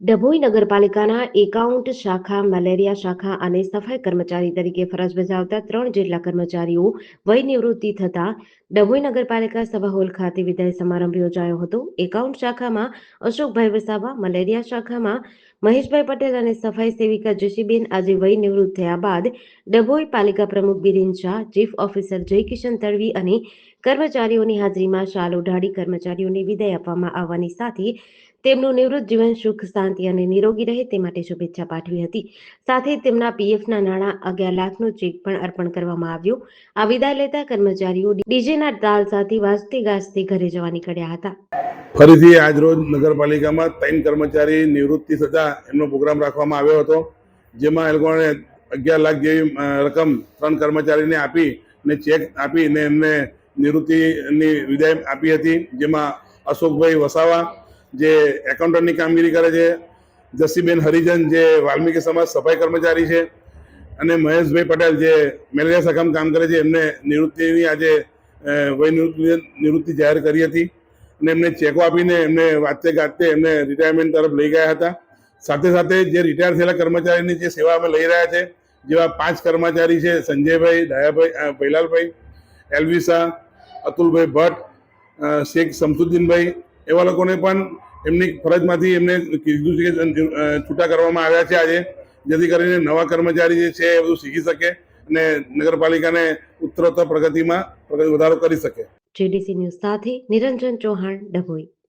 ડભોઈ નગરપાલિકાના એકાઉન્ટ શાખા, મેલેરિયા શાખા અને સફાઈ કર્મચારી તરીકે ફરજ બજાવતા ત્રણ જેટલા કર્મચારીઓ વય નિવૃત્તિ થતા ડભોઈ નગરપાલિકા સભા હોલ ખાતે વિદાય સમારંભ યોજાયો હતો. એકાઉન્ટ શાખામાં અશોકભાઈ વસાવા, મલેરિયા શાખામાં મહેશભાઈ પટેલ અને સફાઈ સેવિકા જશીબેન આજે વય નિવૃત્ત થયા બાદ ડભોઈ પાલિકા પ્રમુખ બિરેન શાહ, ચીફ ઓફિસર જયકિશન તડવી અને કર્મચારીઓની હાજરીમાં શાલ ઓઢાડી કર્મચારીઓને વિદાય આપવામાં આવવાની સાથે તેમનું નિવૃત્ત જીવન સુખ, શાંતિ અને નિરોગી રહે તે માટે શુભેચ્છા પાઠવી હતી. સાથે તેમના પીએફના નાણાં અગિયાર લાખનો ચેક પણ અર્પણ કરવામાં આવ્યો. આ વિદાય લેતા કર્મચારીઓ ડીજેના તાલ સાથે વાજતે ગાજતે ઘરે જવા નીકળ્યા હતા. ફરીથી આજરોજ નગરપાલિકામાં ત્રણ કર્મચારી નિવૃત્તિ થતા એમનો પ્રોગ્રામ રાખવામાં આવ્યો હતો, જેમાં એ લોકોને અગિયાર લાખ જેવી રકમ ત્રણ કર્મચારીને આપી ને ચેક આપી ને એમને નિવૃત્તિની વિદાય આપી હતી, જેમાં અશોકભાઈ વસાવા જે એકાઉન્ટન્ટની કામગીરી કરે છે, જસીબેન હરિજન જે વાલ્મીકી સમાજ સફાઈ કર્મચારી છે અને મહેશભાઈ પટેલ જે મેલેરિયા શાખામાં કામ કરે છે, એમને નિવૃત્તિની આજે વય નિવૃત્તિ નિવૃત્તિ જાહેર કરી હતી અને એમને ચેકો આપીને એમને વાંચતે ગાજતે એમને રિટાયરમેન્ટ તરફ લઈ ગયા હતા. સાથે સાથે જે રિટાયર થયેલા કર્મચારીની જે સેવા અમે લઈ રહ્યા છે, જેવા પાંચ કર્મચારી છે, સંજયભાઈ, દયાભાઈ પૈલાલભાઈ એલવી અતુલભાઈ ભટ્ટ શેખ શમસુદ્દીનભાઈ એવા લોકોને પણ એમની ફરજમાંથી એમને કીધું છે કે છૂટા કરવામાં આવ્યા છે આજે, જેથી કરીને નવા કર્મચારી જે છે એ બધું શીખી શકે અને નગરપાલિકાને ઉત્તરોત્તર પ્રગતિમાં પ્રગતિ વધારો કરી શકે. જીડીસી ન્યૂઝ સાથે નિરંજન ચૌહાણ, ડભોઈ.